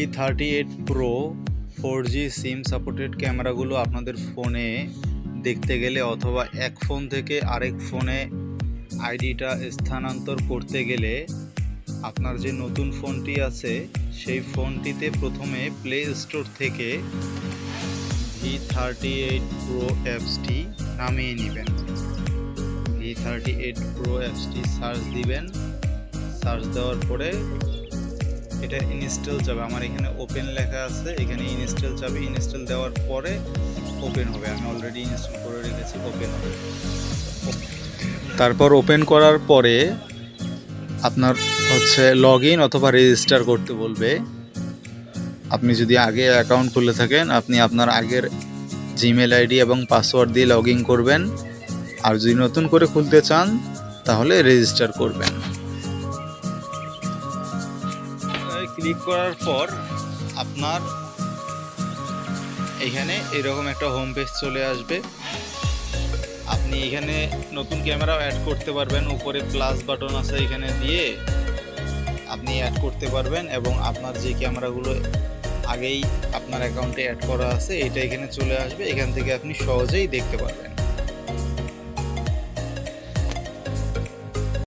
V thirty eight Pro four G SIM supported ক্যামেরাগুলো আপনাদের ফোনে দেখতে গেলে অথবা এক ফোন থেকে আরেক ফোনে আইডিটা স্থানান্তর করতে গেলে আপনার যে নতুন ফোনটি আছে, সেই ফোনটিতে প্রথমে প্লে স্টোর থেকে ভি থার্টি এইট প্রো অ্যাপসটি নামিয়ে নেবেন। ভি থার্টি এইট প্রো অ্যাপসটি সার্চ দিবেন। সার্চ দেওয়ার পরে এটা ইনস্টল যাবে। আমার এখানে ওপেন লেখা আছে। এখানে ইনস্টল যাবে। ইনস্টল দেওয়ার পরে ওপেন হবে। আমি অলরেডি ইনস্টল করে রেখেছি ওপেন হবে। তারপর ওপেন করার পরে আপনার হচ্ছে লগ ইন অথবা রেজিস্টার করতে বলবে। আপনি যদি আগে অ্যাকাউন্ট খুলে থাকেন, আপনি আপনার আগের জিমেল আইডি এবং পাসওয়ার্ড দিয়ে লগ ইন করবেন। আর যদি নতুন করে খুলতে চান, তাহলে রেজিস্টার করবেন। ক্লিক করার পর আপনার এখানে এরকম একটা হোম পেজ চলে আসবে। আপনি এখানে নতুন ক্যামেরাও অ্যাড করতে পারবেন, উপরে প্লাস বাটন আছে এখানে দিয়ে আপনি অ্যাড করতে পারবেন এবং আপনার যে ক্যামেরাগুলো আগেই আপনার অ্যাকাউন্টে অ্যাড করা আছে, এটা এখানে চলে আসবে। এখান থেকে আপনি সহজেই দেখতে পারবেন।